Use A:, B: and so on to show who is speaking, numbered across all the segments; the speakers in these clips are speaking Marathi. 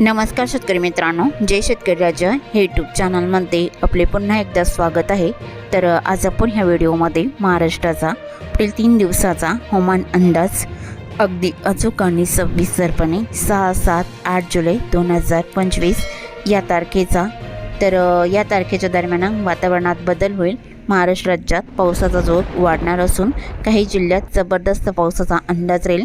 A: नमस्कार शेतकरी मित्रांनो जय शेतकरी राज्य हे यूट्यूब चॅनलमध्ये आपले पुन्हा एकदा स्वागत आहे. तर आज आपण ह्या व्हिडिओमध्ये महाराष्ट्राचा पुढील तीन दिवसाचा हवामान अंदाज अगदी अचूक आणि सविस्तरपणे सहा सात आठ जुलै दोन हजार पंचवीस या तारखेचा. तर या तारखेच्या दरम्यान वातावरणात बदल होईल. महाराष्ट्र राज्यात पावसाचा जोर वाढणार असून काही जिल्ह्यात जबरदस्त पावसाचा अंदाज राहील.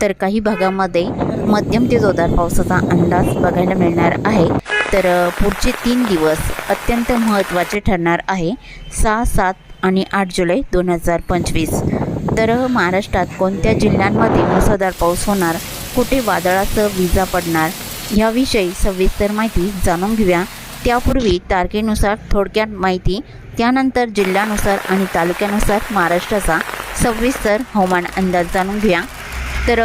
A: तर काही भागामध्ये मध्यम ते जोरदार पावसाचा अंदाज बघायला मिळणार आहे. तर पुढचे तीन दिवस अत्यंत महत्त्वाचे ठरणार आहे. सहा सात आणि आठ जुलै दोन हजार पंचवीस. तर महाराष्ट्रात कोणत्या जिल्ह्यांमध्ये मुसळधार पाऊस होणार? कुठे वादळासह विजा पडणार? याविषयी सविस्तर माहिती जाणून घेऊया. त्यापूर्वी तारखेनुसार थोडक्यात माहिती त्यानंतर जिल्ह्यानुसार आणि तालुक्यानुसार महाराष्ट्राचा सविस्तर हवामान अंदाज जाणून घेऊया. तर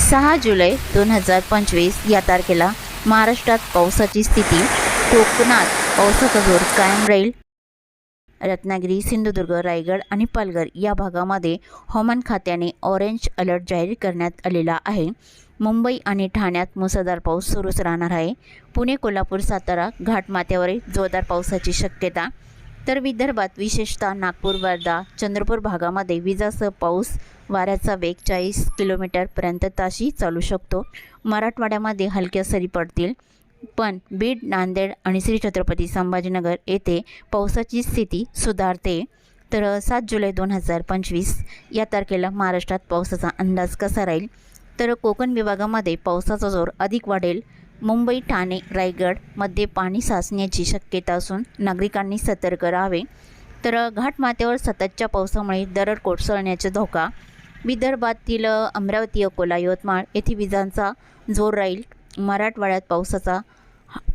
A: सहा जुलै दोन हजार पंचवीस या तारखेला महाराष्ट्रात पावसाची स्थिती कोकणात पावसाचा जोर कायम राहील. रत्नागिरी सिंधुदुर्ग रायगड आणि पालघर या भागामध्ये हवामान खात्याने ऑरेंज अलर्ट जाहीर करण्यात आलेला आहे. मुंबई आणि ठाण्यात मुसळधार पाऊस सुरूच राहणार आहे. पुणे कोल्हापूर सातारा घाटमाथ्यावरील जोरदार पावसाची शक्यता तर विदर्भात विशेषतः नागपूर वर्धा चंद्रपूर भागामध्ये विजासह पाऊस वाऱ्याचा वेग चाळीस किलोमीटरपर्यंत ताशी चालू शकतो. मराठवाड्यामध्ये हलक्या सरी पडतील पण बीड नांदेड आणि श्री छत्रपती संभाजीनगर येथे पावसाची स्थिती सुधारते. तर सात जुलै दोन हजार पंचवीस या तारखेला महाराष्ट्रात पावसाचा अंदाज कसा राहील? तर कोकण विभागामध्ये पावसाचा जोर अधिक वाढेल मुंबई ठाणे रायगडमध्ये पाणी साचण्याची शक्यता असून नागरिकांनी सतर्क राहावे. तर घाटमाथ्यावर सततच्या पावसामुळे दरड कोसळण्याचा धोका. विदर्भातील अमरावती अकोला यवतमाळ येथे विजांचा जोर राहील. मराठवाड्यात पावसाचा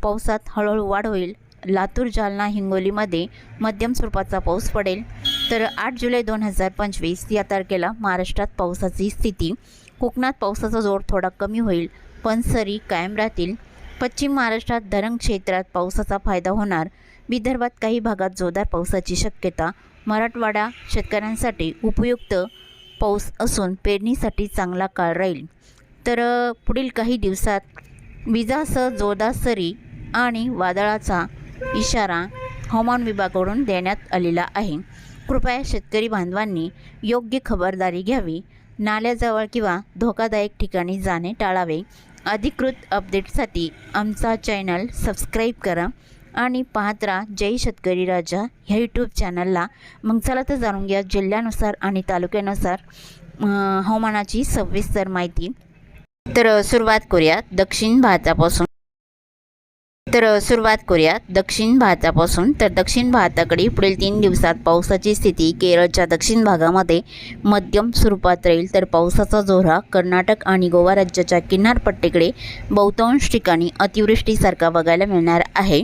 A: पावसात हळूहळू वाढ होईल. लातूर जालना हिंगोलीमध्ये मध्यम स्वरूपाचा पाऊस पडेल. तर आठ जुलै दोन हजार पंचवीस या तारखेला महाराष्ट्रात पावसाची स्थिती. कोकणात पावसाचा जोर थोडा कमी होईल. पण सरी कायम राहतील. पश्चिम महाराष्ट्रात धरण क्षेत्रात पावसाचा फायदा होणार. विदर्भात काही भागात जोरदार पावसाची शक्यता. मराठवाडा शेतकऱ्यांसाठी उपयुक्त पाऊस असून पेरणीसाठी चांगला काळ राहील. तर पुढील काही दिवसात विजासह जोरदार सरी आणि वादळाचा इशारा हवामान विभागाकडून देण्यात आलेला आहे. कृपया शेतकरी बांधवांनी योग्य खबरदारी घ्यावी. नाल्याजवळ किंवा धोकादायक ठिकाणी जाणे टाळावे. अधिकृत अपडेटसाठी आमचा चॅनल सबस्क्राईब करा आणि पाहत राहा जय शेतकरी राजा ह्या यूट्यूब चॅनलला मग चला तर जाणून घ्या जिल्ह्यानुसार आणि तालुक्यानुसार हवामानाची सविस्तर माहिती. तर सुरुवात करूया दक्षिण भारतापासून तर सुरुवात करूयात. दक्षिण भारतापासून तर दक्षिण भारताकडे पुढील तीन दिवसात पावसाची स्थिती केरळच्या दक्षिण भागामध्ये मध्यम स्वरूपात राहील. तर पावसाचा जोर हा कर्नाटक आणि गोवा राज्याच्या किनारपट्टीकडे बहुतांश ठिकाणी अतिवृष्टीसारखा बघायला मिळणार आहे.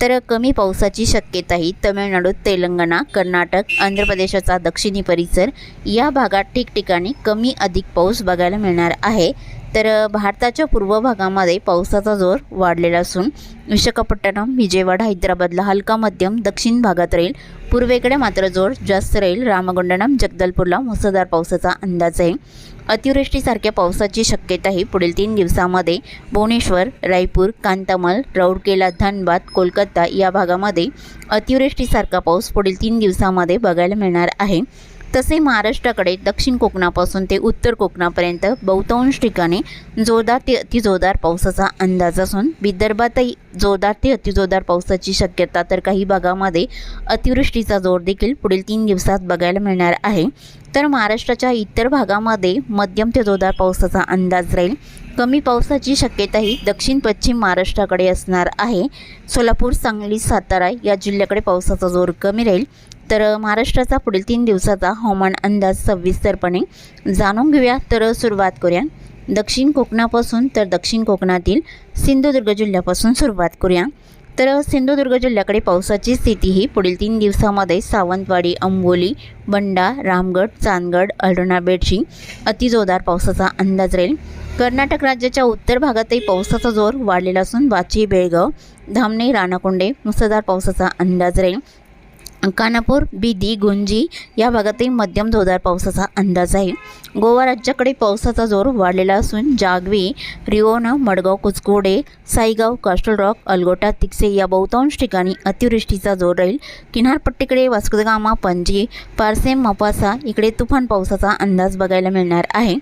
A: तर कमी पावसाची शक्यताही तमिळनाडू तेलंगणा कर्नाटक आंध्र प्रदेशाचा दक्षिणी परिसर या भागात ठिकठिकाणी कमी अधिक पाऊस बघायला मिळणार आहे. तर भारताच्या पूर्व भागामध्ये पावसाचा जोर वाढलेला असून विशाखापट्टणम विजयवाडा हैदराबादला हलका मध्यम दक्षिण भागात राहील. पूर्वेकडे मात्र जोर जास्त राहील. रामगुंडनम जगदलपूरला मुसळधार पावसाचा अंदाज आहे. अतिवृष्टीसारख्या पावसाची शक्यताही पुढील तीन दिवसामध्ये भुवनेश्वर रायपूर कांतामल राऊरकेला धनबाद कोलकाता या भागामध्ये अतिवृष्टीसारखा पाऊस पुढील तीन दिवसामध्ये बघायला मिळणार आहे. तसे महाराष्ट्राकडे दक्षिण कोकणापासून ते उत्तर कोकणापर्यंत बहुतांश ठिकाणी जोरदार ते अतिजोरदार पावसाचा अंदाज असून विदर्भातही जोरदार ते अतिजोरदार पावसाची शक्यता तर काही भागामध्ये अतिवृष्टीचा जोर देखील पुढील तीन दिवसात बघायला मिळणार आहे. तर महाराष्ट्राच्या इतर भागामध्ये मध्यम ते जोरदार पावसाचा अंदाज राहील. कमी पावसाची शक्यताही दक्षिण पश्चिम महाराष्ट्राकडे असणार आहे. सोलापूर सांगली सातारा या जिल्ह्याकडे पावसाचा जोर कमी राहील. तर महाराष्ट्राचा पुढील तीन दिवसाचा हवामान अंदाज सविस्तरपणे जाणून घेऊया. तर सुरुवात करूया. दक्षिण कोकणापासून तर दक्षिण कोकणातील सिंधुदुर्ग जिल्ह्यापासून सुरुवात करूया. तर सिंधुदुर्ग जिल्ह्याकडे पावसाची स्थिती ही पुढील तीन दिवसामध्ये सावंतवाडी अंबोली बंडा रामगड चांदगड अल्डोना बेडशी अतिजोरदार पावसाचा अंदाज राहील. कर्नाटक राज्याच्या उत्तर भागातही पावसाचा जोर वाढलेला असून वाची बेळगाव धामणे राणाकोंडे मुसळधार पावसाचा अंदाज राहील. कानापूर बिदी गुंजी या भागातही मध्यम जोरदार पावसाचा अंदाज आहे. गोवा राज्याकडे पावसाचा जोर वाढलेला असून जागवी रिओना मडगाव कुचकोडे साईगाव कास्टल रॉक अलगोटा तिकसे या बहुतांश ठिकाणी अतिवृष्टीचा जोर राहील. किनारपट्टीकडे वास्कोदगामा पणजी पारसेम मपासा इकडे तुफान पावसाचा अंदाज बघायला मिळणार आहे.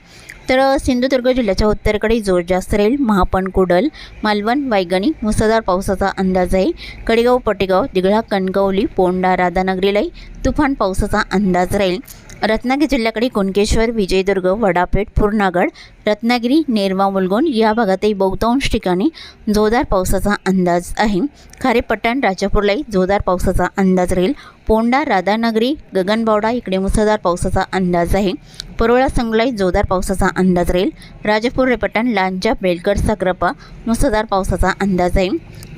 A: तर सिंधुदुर्ग जिल्ह्याच्या उत्तरेकडे जोर जास्त राहील. महापण कुडल मालवण वायगणी मुसळधार पावसाचा अंदाज आहे. कडेगाव पटेगाव दिघळा कणकवली पोंडा राधानगरीलाही तुफान पावसाचा अंदाज राहील. रत्नागिरी जिल्ह्याकडे कुणकेश्वर विजयदुर्ग वडापेठ पूर्णागड रत्नागिरी नेरवा मुलगोन या भागातही बहुतांश ठिकाणी जोरदार पावसाचा अंदाज आहे. खारेपट्टण राजापूरलाही जोरदार पावसाचा अंदाज राहील. पोंडा राधानगरी गगनबावडा इकडे मुसळधार पावसाचा अंदाज आहे. परोळा संगलाई जोरदार पावसाचा अंदाज राहील. राजापूर रेपट्टण लांजा बेलकर साक्रपा मुसळधार पावसाचा अंदाज आहे.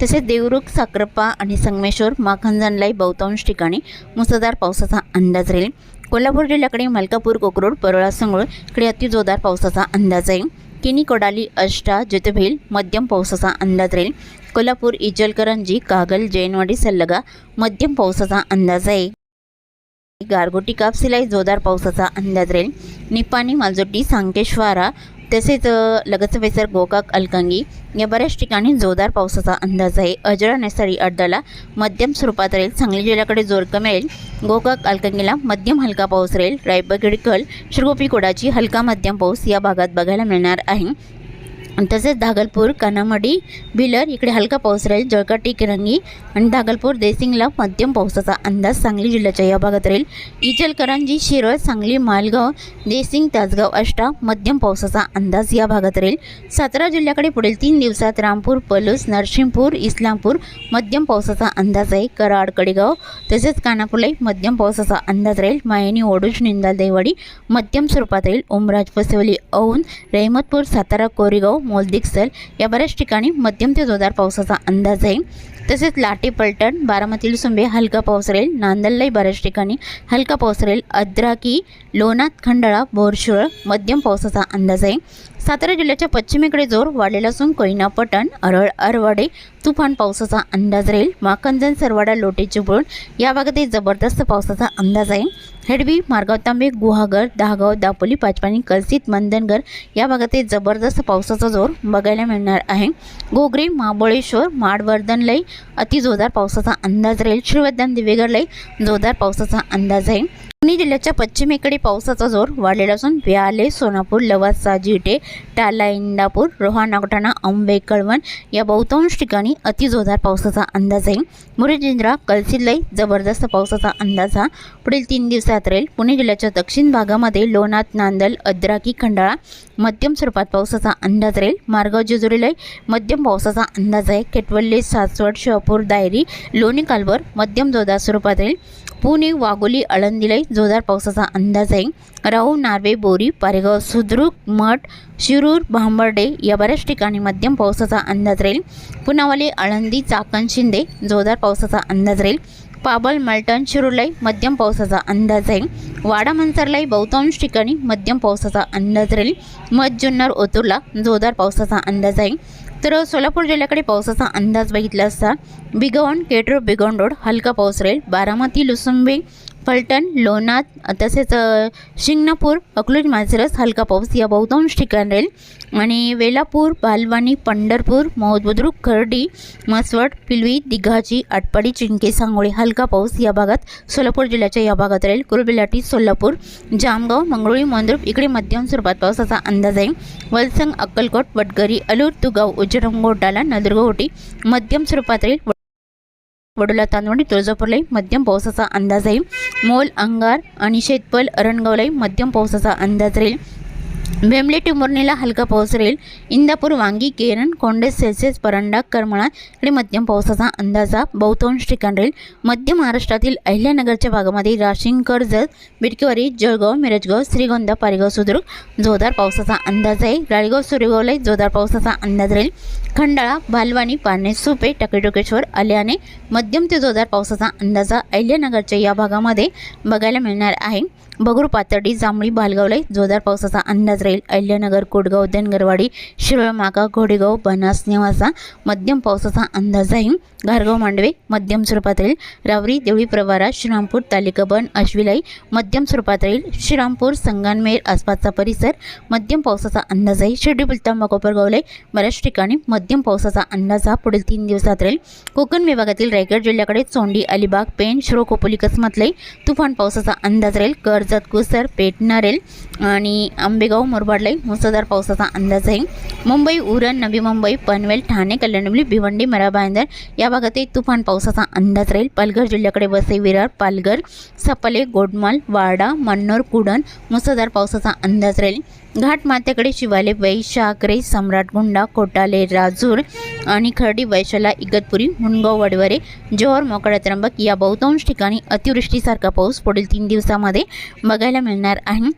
A: तसेच देवरुख साक्रपा आणि संगमेश्वर माखंजनलाई बहुतांश ठिकाणी मुसळधार पावसाचा अंदाज राहील. कोल्हापूर जिल्ह्याकडे मलकापूर कोकरोड परोळा संगळ इकडे अति जोरदार पावसाचा अंदाज आहे किनी कोडाली अष्टा जितभेल मध्यम पावसाचा अंदाज राहील. कोल्हापूर इचलकरंजी कागल जैनवाडी सल्लगा मध्यम पावसाचा अंदाज आहे गारगोटी कापसीलाही जोरदार पावसाचा अंदाज राहील. निपाणी मालजोटी सांकेश्वारा तसेच अ, लगतचा परिसर गोकाक अलकंगी या बऱ्याच ठिकाणी जोरदार पावसाचा अंदाज आहे. अजरा नैसर्गिक अड्डाला मध्यम स्वरूपात राहील. सांगली जिल्ह्याकडे जोर कमी राहील गोकाक अलकंगीला मध्यम हलका पाऊस राहील. रायबगडी कल श्रीगोपी कोडाची हलका मध्यम पाऊस या भागात बघायला मिळणार आहे. तसेच धागलपूर कानामडी भिलर इकडे हलका पाऊस राहील जळकाटी किरंगी आणि धागलपूर देसिंगला मध्यम पावसाचा अंदाज सांगली जिल्ह्याच्या या भागात राहील इचलकरंजी शिरळ सांगली मालगाव देसिंग तासगाव अष्टा मध्यम पावसाचा अंदाज या भागात राहील सातारा जिल्ह्याकडे पुढील तीन दिवसात रामपूर पलूस नरसिंहपूर इस्लामपूर मध्यम पावसाचा अंदाज आहे कराड कडेगाव तसेच कानापूरलाही मध्यम पावसाचा अंदाज राहील मायनी ओडूज निंदाल देवाडी मध्यम स्वरूपात राहील ओमराज फसवली औन रेहमतपूर सातारा कोरेगाव मोलदिक्सल या बऱ्याच ठिकाणी मध्यम ते जोरदार पावसाचा अंदाज आहे. तसेच लाटे पलटण बारामती सुंबे हलका पाऊस राहील. नांदललाही बऱ्याच ठिकाणी हलका पाऊस राहील. अद्राकी लोणात खंडाळा बोरशुळ मध्यम पावसाचा अंदाज आहे. सातारा जिल्ह्याच्या पश्चिमेकडे जोर वाढलेला असून कोयना पटण अरळ अरवाडे तुफान पावसाचा अंदाज राहील. माकंजन सरवाडा लोटे चिपळूण या भागातही जबरदस्त पावसाचा अंदाज आहे. हेडवी मारगाव तांबे गुहागर दहागाव दापोली पाचपाणी कलसित मंदनगर या भागातही जबरदस्त पावसाचा जोर बघायला मिळणार आहे. गोगरी महाबळेश्वर माडवर्धन लई अतिजोरदार पावसाचा अंदाज राहील. श्रीवर्धन दिवेगरलाही जोरदार पावसाचा अंदाज आहे. पुणे जिल्ह्याच्या पश्चिमेकडे पावसाचा जोर वाढलेला असून व्याले सोनापूर लवासा जिटे टाला इंदापूर रोहा नागठाणा आंबे कळवण या बहुतांश ठिकाणी अति जोरदार पावसाचा अंदाज आहे. मुरुजिंद्रा कलसिल्लाई जबरदस्त पावसाचा अंदाज हा. पुढील तीन दिवसात राहील. पुणे जिल्ह्याच्या दक्षिण भागामध्ये लोणात नांदल अद्राकी खंडाळा मध्यम स्वरूपात पावसाचा अंदाज राहील. मार्गाव जेजुरीलाही मध्यम पावसाचा अंदाज आहे. केटवल्ले सासवड शहापूर दायरी लोणी कालवर मध्यम जोरदार स्वरूपात राहील. पुणे वाघोली आळंदीलाही जोरदार पावसाचा अंदाज आहे. राहू नार्वे बोरी पारेगाव सुद्रुक मठ शिरूर भांबर्डे या बऱ्याच ठिकाणी मध्यम पावसाचा अंदाज राहील. पुनावाली आळंदी चाकण शिंदे जोरदार पावसाचा अंदाज राहील. पाबल मल्टन शिरूरलाही मध्यम पावसाचा अंदाज आहे वाडा मनसरलाही बहुतांश ठिकाणी मध्यम पावसाचा अंदाज राहील. मध जुन्नर ओतूरला जोरदार पावसाचा अंदाज आहे तर सोलापूर जिल्ह्याकडे पावसाचा अंदाज बघितला असता बिगवण केटर बिगवण रोड हलका पाऊस राहील. बारामती लुसुंबे फलटण लोणार तसेच शिंगणापूर अकलूज माजरस हलका पाऊस या बहुतांश ठिकाणी राहील. आणि वेलापूर बालवाणी पंढरपूर मोहबुद्रुक खर्डी मसवड पिलवी दिघाची आटपाडी चिंके सांगोळी हलका पाऊस या भागात सोलापूर जिल्ह्याच्या या भागात राहील. कुरुबिलाटी सोलापूर जामगाव मंगळुळी मंद्रुप इकडे मध्यम स्वरूपात पावसाचा अंदाज आहे. वलसंग अक्कलकोट वडगरी अलूर तुगाव उजरंगोटाला नंदुरगोटी मध्यम स्वरूपात राहील. वडोला तांदवडी तुळजापूरलाही मध्यम पावसाचा अंदाज आहे मोल अंगार आणि शेतपल अरणगावलाही मध्यम पावसाचा अंदाज राहील. बेंबले टिंबुर्णीला हलका पाऊस राहील. इंदापूर वांगी केरन कोंडे सेसेस परंडा करमळा इकडे मध्यम पावसाचा अंदाजा बहुतांश ठिकाण राहील. मध्य महाराष्ट्रातील अहिल्यानगरच्या भागामध्ये राशिंग कर्जत बिडकेवारी जळगाव मिरजगाव श्रीगोंदा पारेगाव सुद्रुक जोरदार पावसाचा अंदाज आहे. राळगाव सुरेगावलाही जोरदार पावसाचा अंदाज राहील. खंडाळा बालवाणी पारणे सुपे टकेटोकेश्वर आल्याने मध्यम ते जोरदार पावसाचा अंदाजा अहिल्यानगरच्या या भागामध्ये बघायला मिळणार आहे. बगरू पातर्डी जांभळी बालगावलाई जोरदार पावसाचा अंदाज राहील. अहिल्यानगर कोटगाव धनगरवाडी शिरोळ माका घोडेगाव बनास नेवासा मध्यम पावसाचा अंदाज आहे घारगाव मांडवे मध्यम स्वरूपात राहील. रावरी देवळी प्रवारा श्रीरामपूर तालिकाबन अश्विलाई मध्यम स्वरूपात राहील. श्रीरामपूर संगमनेर आसपासचा परिसर मध्यम पावसाचा अंदाज आहे शिर्डी बुलतांबा कोपरगावलाई बऱ्याच ठिकाणी मध्यम पावसाचा अंदाज हा पुढील तीन दिवसात राहील. कोकण विभागातील रायगड जिल्ह्याकडे चोंडी अलिबाग पेण श्रो खोपोली कसमतलाई तुफान पावसाचा अंदाज राहील. कर्ज राज्यात कुसर पेटणार आणि आंबेगाव मुरबाडलाही मुसळधार पावसाचा अंदाज आहे. मुंबई उरण नवी मुंबई पनवेल ठाणे कल्याणवली भिवंडी मराबांदर या भागातही तुफान पावसाचा अंदाज राहील. पालघर जिल्ह्याकडे वसई विरार पालघर सपले गोडमाल वाडा मन्नोर कुडण मुसळधार पावसाचा अंदाज राहील. घाटमाथ्याकडे शिवाले वैशाकरे सम्राटगुंडा कोटाले राजूर आणि खर्डी वैशाला इगतपुरी मुनगाव वडवरे जोहर मोकळा त्र्यंबक या बहुतांश ठिकाणी अतिवृष्टीसारखा पाऊस पुढील तीन दिवसामध्ये बघायला मिळणार आहे.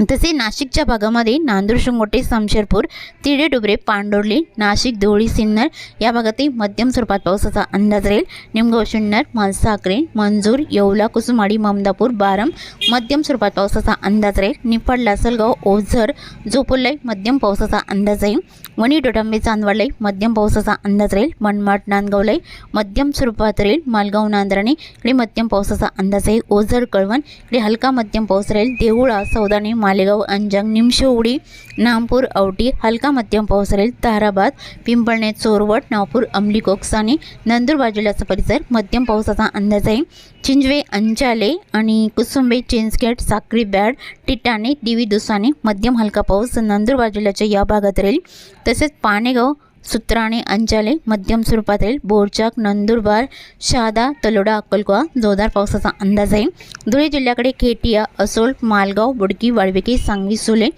A: तसे नाशिकच्या भागामध्ये नांदूर शिंगोटे समशेरपूर तिडे डुबरे पांडोर्ली नाशिक धुळी सिन्नर या भागातही मध्यम स्वरूपात पावसाचा अंदाज राहील. निमगाव शिन्नर मालसाकरे मंजूर येवला कुसुमाडी ममदापूर बारम मध्यम स्वरूपात पावसाचा अंदाज राहील. निफाड लासलगाव ओझर जोपोलाई मध्यम पावसाचा अंदाज आहे वणी डोटांबे चांदवाडलाई मध्यम पावसाचा अंदाज राहील. मनमाड नांदगावलाई मध्यम स्वरूपात राहील. मालगाव नांदराणे इकडे मध्यम पावसाचा अंदाज आहे ओझर कळवण इकडे हलका मध्यम पाऊस राहील. देऊळा सौदाणे मालेगाव अंजंग निमशेवडी नामपूर औटी हलका मध्यम पाऊस राहील ताराबाद पिंपळणे चोरवट नागपूर अंबली कोकसाने नंदुरबार जिल्ह्याचा परिसर मध्यम पावसाचा अंदाज आहे. चिंजवे अंचाले आणि कुसुंबे चिंचखेड साक्री बॅड टिटाणे दिवी दुसाने मध्यम हलका पाऊस नंदुरबार जिल्ह्याच्या या भागात राहील. तसेच पानेगाव सूत्राने अंचाले मध्यम स्वरूपात राहील बोरचाक नंदुरबार शहादा तलोडा अक्कलकुवा जोरदार पावसाचा अंदाज आहे. धुळे जिल्ह्याकडे खेटिया असोल मालगाव बुडकी वाळविके सांगवी सुले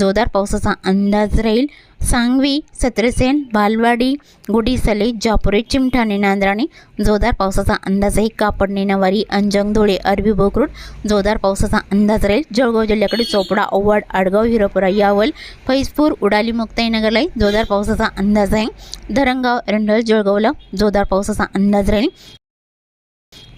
A: जोरदार पावसाचा अंदाज राहील. सांगवी सत्रसेन बालवाडी गुडीसले जापुरे चिमठाणे नांद्राणे जोरदार पावसाचा अंदाज आहे कापडणे नवारी अंजंग धुळे अरबी बोकरूड जोरदार पावसाचा अंदाज राहील. जळगाव जिल्ह्याकडे चोपडा ओवाड आडगाव हिरोपुरा यावल फैजपूर उडाली मुक्ताईनगरलाही जोरदार पावसाचा अंदाज आहे. धरणगाव एरंडल जळगावला जोरदार पावसाचा अंदाज राहील.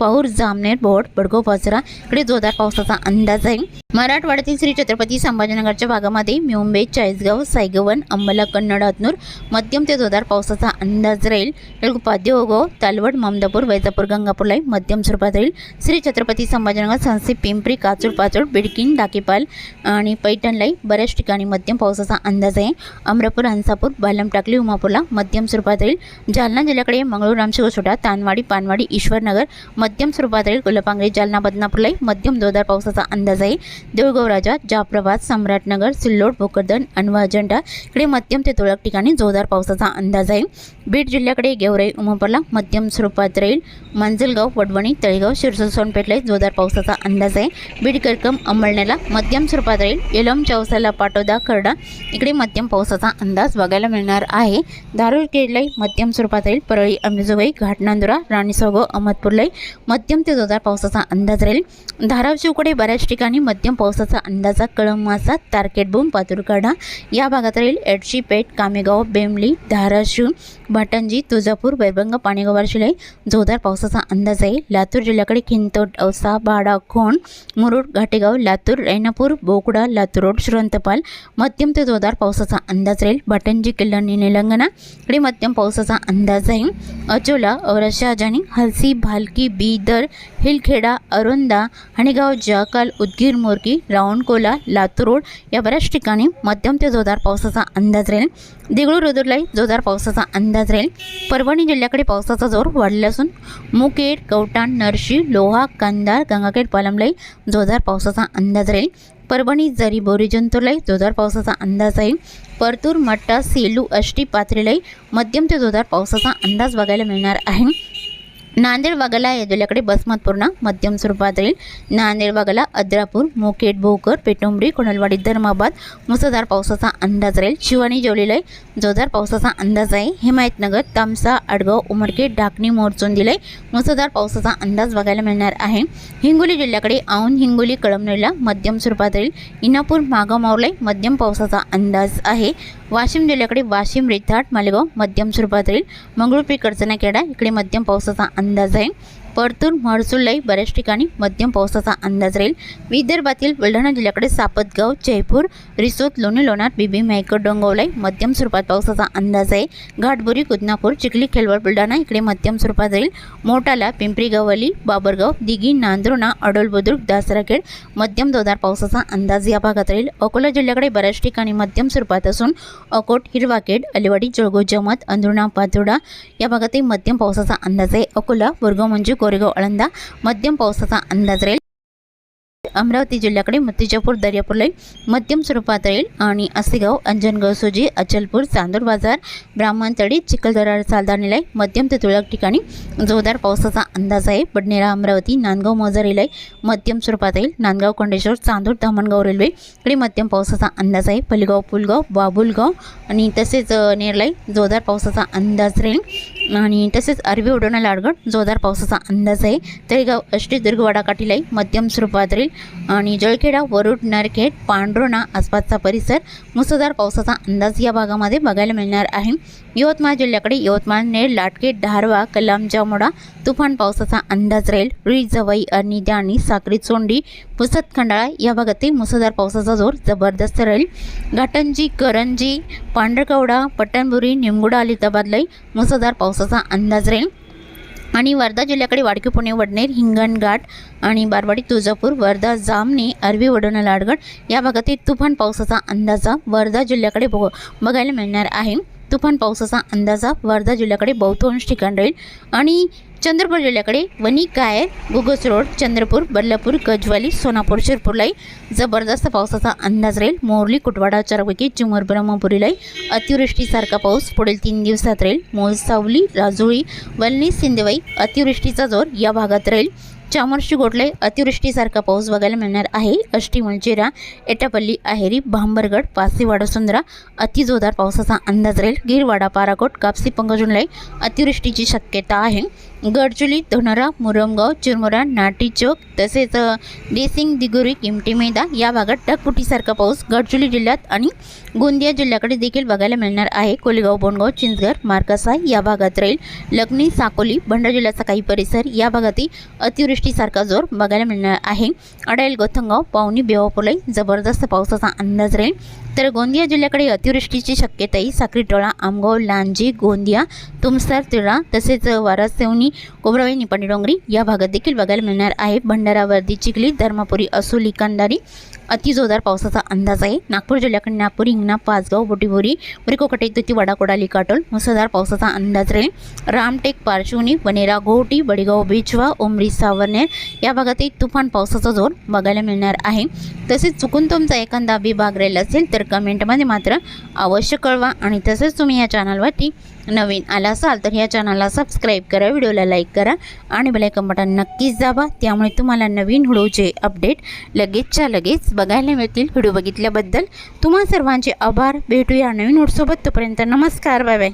A: पाऊर जामनेर बोट बडगो पाचरा इकडे जोरदार पावसाचा अंदाज आहे. मराठवाड्यातील श्री छत्रपती संभाजीनगरच्या भागामध्ये मुंबई चाळीसगाव सायगवन अंबला कन्नड हतनूर मध्यम ते जोरदार पावसाचा अंदाज राहील. उपाध्य ओगाव तालवड ममदापूर वैजापूर गंगापूरलाई मध्यम स्वरूपात राहील. श्री छत्रपती संभाजीनगर संस्थी पिंपरी काचूर पाचोड बिडकिन डाकेपाल आणि पैठणलाई बऱ्याच ठिकाणी मध्यम पावसाचा अंदाज आहे. अमरापूर हंसापूर बालम टाकली उमापूरला मध्यम स्वरूपात राहील. जालना जिल्ह्याकडे मंगळूर रामशिवसोटा तानवाडी पानवाडी ईश्वरनगर मध्यम स्वरूपात राहील कोल्हापांगरे जालना बदनापूरलाई मध्यम जोरदार पावसाचा अंदाज आहे. देऊळगाव राजा जाफराबाद सम्राटनगर सिल्लोड भोकरदन अनवा अजंठा इकडे मध्यम ते तुरळक ठिकाणी जोरदार पावसाचा अंदाज आहे. बीड जिल्ह्याकडे गेवराई उमापूरला मध्यम स्वरूपात राहील. मांजलगाव वडवणी तळेगाव शिरसोल सोनपेठला जोरदार पावसाचा अंदाज आहे. बीड करकम अंमळण्याला मध्यम स्वरूपात राहील. येलम चौसाला पाटोदा खरडा इकडे मध्यम पावसाचा अंदाज बघायला मिळणार आहे. धारूर केडलाई मध्यम स्वरूपात राहील. परळी अंबेजोगाई घाटनांदुरा राणीसोगो अहमदपूरलाई मध्यम ते जोरदार पावसाचा अंदाज राहील. धाराशिवकडे बऱ्याच ठिकाणी मध्यम पावसाचा अंदाजा कळंमासा तारकेटबूम पातुरकाडा या भागात राहील. एडशी पेठ कामेगाव बेमली धाराशिव भाटंजी तुळजापूर वैभंग पाणेगाव वारशिलाई जोरदार पावसाचा अंदाज आहे. लातूर जिल्ह्याकडे खिंतोट औसा बाडा खोण मुरुड घाटेगाव लातूर रैनापूर बोकडा लातूर रोड श्रंतपाल मध्यम ते जोरदार पावसाचा अंदाज राहील. भाटंजी किल्लानी निलंगणा इकडे मध्यम पावसाचा अंदाज आहे. अचोला औरशाजानी हलसी भालकी बिदर हिलखेडा अरुंदा हणेगाव जाकाल उदगीर मोरकी रावणकोला लातूर रोड या बऱ्याच ठिकाणी मध्यम ते जोरदार पावसाचा अंदाज राहील. देगळूर रुदुरलाही जोरदार पावसाचा अंदाज राहील. परभणी जिल्ह्याकडे पावसाचा जोर वाढला असून मुकेड कवटाण नरशी लोहा कंदार गंगाखेड पालमलाई जोरदार पावसाचा अंदाज राहील. परभणी जरी बोरी जंतूरलाई जोरदार पावसाचा अंदाज आहे परतूर मट्टा सेलू अष्टी पाथरीलाई मध्यम ते जोरदार पावसाचा अंदाज बघायला मिळणार आहे. नांदेड वाघाला या जिल्ह्याकडे बसमतपूर्णा मध्यम स्वरूपात राहील नांदेड वाघाला अद्रापूर मोकेट भोकर पेटुंबरी कोणलवाडी धर्माबाद मुसळधार पावसाचा अंदाज राहील. शिवानी जेवलेलाय जोरदार पावसाचा अंदाज आहे. हिमायतनगर तामसा आडगाव उमरखेड ढाकणी दिलय मुसळधार पावसाचा अंदाज बघायला मिळणार आहे. हिंगोली जिल्ह्याकडे औंध हिंगोली कळमनेरला मध्यम स्वरूपात राहील इनापूर मागामावलाई मध्यम पावसाचा अंदाज आहे. वाशिम जिल्ह्याकडे वाशिम रेथाट मालेगाव मध्यम स्वरूपात राहील कडचणा खेडा इकडे मध्यम पावसाचा अंदाज आहे. परतूर महसूललाही बऱ्याच ठिकाणी मध्यम पावसाचा अंदाज राहील. विदर्भातील बुलढाणा जिल्ह्याकडे सापतगाव जयपूर रिसोद लोणी लोणार बिबी मैकर डोंगवलाई मध्यम स्वरूपात पावसाचा अंदाज आहे. घाटबुरी कुदनापूर चिखली खेलवड बुलढाणा इकडे मध्यम स्वरूपात राहील. मोठाला पिंपरी गवली बाबरगाव दिघी नांदुर्णा अडोल बुद्रुक दासराखेड मध्यम जोरदार पावसाचा अंदाज या भागात राहील. अकोला जिल्ह्याकडे बऱ्याच ठिकाणी मध्यम स्वरूपात असून अकोट हिरवाखेड अलिवाडी जळगाव जमत अंधुणा पातोडा या भागातही मध्यम पावसाचा अंदाज आहे. अकोला बोरगाव म्हणजे कोरेगाव आळंदा मध्यम पावसाचा अंदाज राहील अमरावती जिल्ह्याकडे मुत्तिजापूर दर्यापूरलाई मध्यम स्वरूपात राहील. आणि आसेगाव अंजनगाव सोजी अचलपूर चांदूर बाजार ब्राह्मणतळी चिखलदरा सालदानीलाई मध्यम ते तुरळक ठिकाणी जोरदार पावसाचा अंदाज आहे. बडनेरा अमरावती नांदगाव मोजारीलाई मध्यम स्वरूपात राहील. नांदगाव कोंडेश्वर चांदूर धामणगाव रेल्वे इकडे मध्यम पावसाचा अंदाज आहे. पलगाव पुलगाव बाबुलगाव आणि तसेच नेरलाई जोरदार पावसाचा अंदाज राहील. आणि तसेच अरबी उडवणा लाडगड जोरदार पावसाचा अंदाज आहे. तळेगाव अष्टदुर्ग काठीलाई मध्यम स्वरूपात राहील. आणि जळखेडा वरुड नरखेड पांढरोणा आसपासचा परिसर मुसळधार पावसाचा अंदाज या भागामध्ये बघायला मिळणार आहे. यवतमाळ जिल्ह्याकडे यवतमाळ नेर लाटकेट धारवा कलाम जामोडा तुफान पावसाचा अंदाज राहील. रुई जवई आणि द्याणी साक्री चोंडी पुसत खंडाळा या भागातील मुसळधार पावसाचा जोर जबरदस्त राहील. घाटंजी करंजी पांढरकवडा पट्टणबुरी निमगुडा अलिताबादलाई मुसळधार पावसाचा अंदाज राहील. आणि वर्धा जिल्ह्याकडे वाडकी पुणे वडनेर हिंगणघाट आणि बारवाडी तुळजापूर वर्धा जामने अरबी वडोणा लाडगड या भागातील तुफान पावसाचा अंदाजा वर्धा जिल्ह्याकडे बघ बघायला मिळणार आहे. तुफान पावसाचा अंदाजा वर्धा जिल्ह्याकडे बहुतांश ठिकाण राहील. आणि चंद्रपूर जिल्ह्याकडे वणी कायर गुगस रोड चंद्रपूर बदलापूर गजवाली सोनापूर शिरपूरलाही जबरदस्त पावसाचा अंदाज राहील. मोरली कुटवाडा चारपैकी चिमूर ब्रह्मपुरीलाही अतिवृष्टीसारखा पाऊस पुढील तीन दिवसात राहील. मोलसावली राजुळी वलनी सिंदेवाई अतिवृष्टीचा जोर या भागात राहील. चामोर्शी गोटले अतिवृष्टीसारखा पाऊस बघायला मिळणार आहे. अष्टी मंचिरा एटापल्ली आहेरी भांबरगड पासीवाडा सुंदरा अतिजोरदार पावसाचा अंदाज राहील. गिरवाडा पाराकोट कापसी पंगजुनलाई अतिवृष्टीची शक्यता आहे. गडचुली धोनरा मुरमगाव चिरमुरा नाटी चौक तसेच देसिंग दिगुरी किमटी मैदा या भागात ढगफुटीसारखा पाऊस गडचुली जिल्ह्यात आणि गोंदिया जिल्ह्याकडे देखील बघायला मिळणार आहे. कोलेगाव बोंडगाव चिंचघर मार्कासा या भागात राहील. लखनी साकोली भंडारा जिल्ह्याचा काही परिसर या भागातही अतिवृष्टीसारखा जोर बघायला मिळणार आहे. अडाईल गोथंगाव पावनी बेवापुलाई जबरदस्त पावसाचा अंदाज राहील. तर गोंदिया जिल्ह्याकडे अतिवृष्टीची शक्यताही साक्रीटोळा आमगाव लांजी गोंदिया तुमसर तिळा तसेच वारासेवणी सेवणी निपाणी डोंगरी या भागात देखील बघायला मिळणार आहे. भंडारा वर्दी चिखली धर्मापुरी असोली कंदारी अतिजोरदार पावसाचा अंदाज आहे. नागपूर जिल्ह्याकडे नागपूर हिंगणा पाचगाव बोटीबोरी वरिकोकटे तुती वडा कोडाली काटोल मुसळधार पावसाचा अंदाज राहील. रामटेक पारशिवनी वनेरा गोहटी बडीगाव बिचवा उमरी सावरनेर या भागातही तुफान पावसाचा जोर बघायला मिळणार आहे. तसेच चुकून तुमचा एखादा विभाग राहिला असेल तर कमेंटमध्ये मात्र अवश्य कळवा आणि तसेच तुम्ही या चॅनलवरती नवीन आला असाल तर ह्या चॅनलला सबस्क्राईब करा व्हिडिओला लाईक करा आणि बेलायकन बटन नक्कीच दाबा. त्यामुळे तुम्हाला नवीन व्हिडिओचे अपडेट लगेचच्या लगेच बघायला मिळतील. व्हिडिओ बघितल्याबद्दल तुम्हा सर्वांचे आभार. भेटूया नवीन व्हिडिओसोबत तोपर्यंत नमस्कार. Bye bye